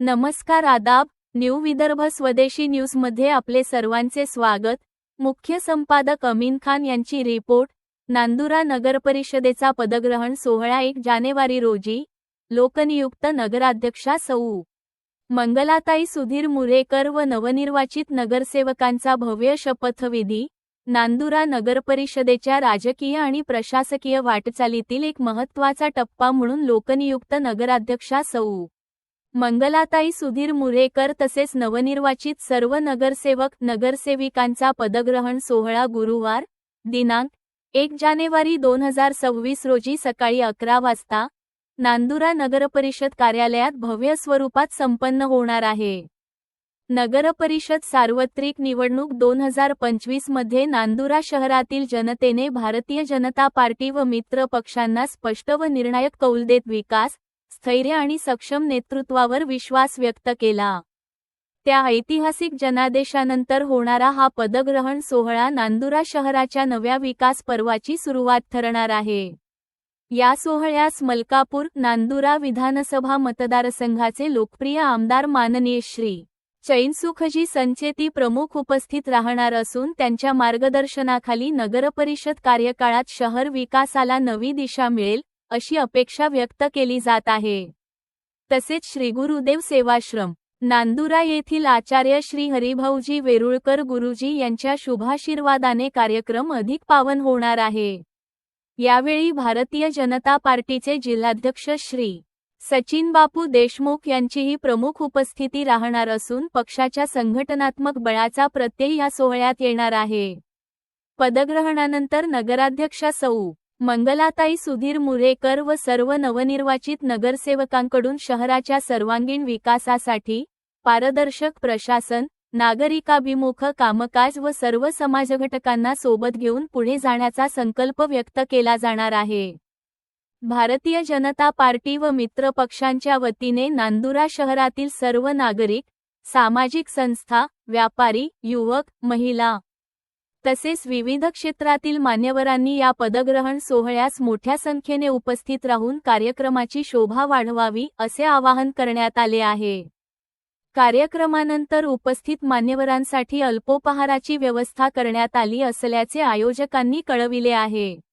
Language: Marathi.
नमस्कार आदाब न्यू विदर्भ स्वदेशी न्यूजमध्ये आपले सर्वांचे स्वागत. मुख्य संपादक अमीन खान यांची रिपोर्ट. नांदुरा नगरपरिषदेचा पदग्रहण सोहळा एक जानेवारी रोजी. लोकनियुक्त नगराध्यक्षा सौ. मंगलाताई सुधीर मुरेकर व नवनिर्वाचित नगरसेवकांचा भव्य शपथविधी नांदुरा नगरपरिषदेच्या राजकीय आणि प्रशासकीय वाटचालीतील एक महत्त्वाचा टप्पा म्हणून लोकनियुक्त नगराध्यक्षा सौ. मंगलाताई सुधीर मुरेकर तसेच नवनिर्वाचित सर्व नगरसेवक नगरसेविकांचा पदग्रहण सोहळा गुरुवार दिनांक एक जानेवारी दोन हजार सव्वीस रोजी सकाळी अकरा वाजता नांदुरा नगरपरिषद कार्यालयात भव्य स्वरूपात संपन्न होणार आहे. नगरपरिषद सार्वत्रिक निवडणूक दोन हजार पंचवीसमध्ये नांदुरा शहरातील जनतेने भारतीय जनता पार्टी व मित्र पक्षांना स्पष्ट व निर्णायक कौल देत विकास स्थैर्य आणि सक्षम नेतृत्वावर विश्वास व्यक्त केला. त्या ऐतिहासिक जनादेशानंतर होणारा हा पदग्रहण सोहळा नांदुरा शहराच्या नव्या विकास पर्वाची सुरुवात ठरणार आहे. या सोहळ्यास मलकापूर नांदुरा विधानसभा मतदारसंघाचे लोकप्रिय आमदार माननीय श्री. चैनसुखजी संचेती प्रमुख उपस्थित राहणार असून त्यांच्या मार्गदर्शनाखाली नगरपरिषद कार्यकाळात शहर विकासाला नवी दिशा मिळेल अशी अपेक्षा व्यक्त केली जात आहे. तसेच श्री गुरुदेव सेवाश्रम नांदुरा येथील आचार्य श्री हरिभाऊजी वेरुळकर गुरुजी यांच्या शुभाशीर्वादाने कार्यक्रम अधिक पावन होणार आहे. यावेळी भारतीय जनता पार्टीचे जिल्हाध्यक्ष श्री सचिन बापू देशमुख यांचीही प्रमुख उपस्थिती राहणार असून पक्षाच्या संघटनात्मक बळाचा प्रत्यय या सोहळ्यात येणार आहे. पदग्रहणानंतर नगराध्यक्षा सौ. मंगलाताई सुधीर मुरेकर व सर्व नवनिर्वाचित नगरसेवकांकडून शहराच्या सर्वांगीण विकासासाठी पारदर्शक प्रशासन नागरिकाभिमुख कामकाज व सर्व समाजघटकांना सोबत घेऊन पुढे जाण्याचा संकल्प व्यक्त केला जाणार आहे. भारतीय जनता पार्टी व मित्र पक्षांच्या वतीने नांदुरा शहरातील सर्व नागरिक सामाजिक संस्था व्यापारी युवक महिला तसेच विविध क्षेत्रातील मान्यवरांनी या पदग्रहण सोहळ्यास मोठ्या संख्येने उपस्थित राहून कार्यक्रमाची शोभा वाढवावी असे आवाहन करण्यात आले आहे. कार्यक्रमानंतर उपस्थित मान्यवरांसाठी अल्पोपहाराची व्यवस्था करण्यात आली असल्याचे आयोजकांनी कळविले आहे.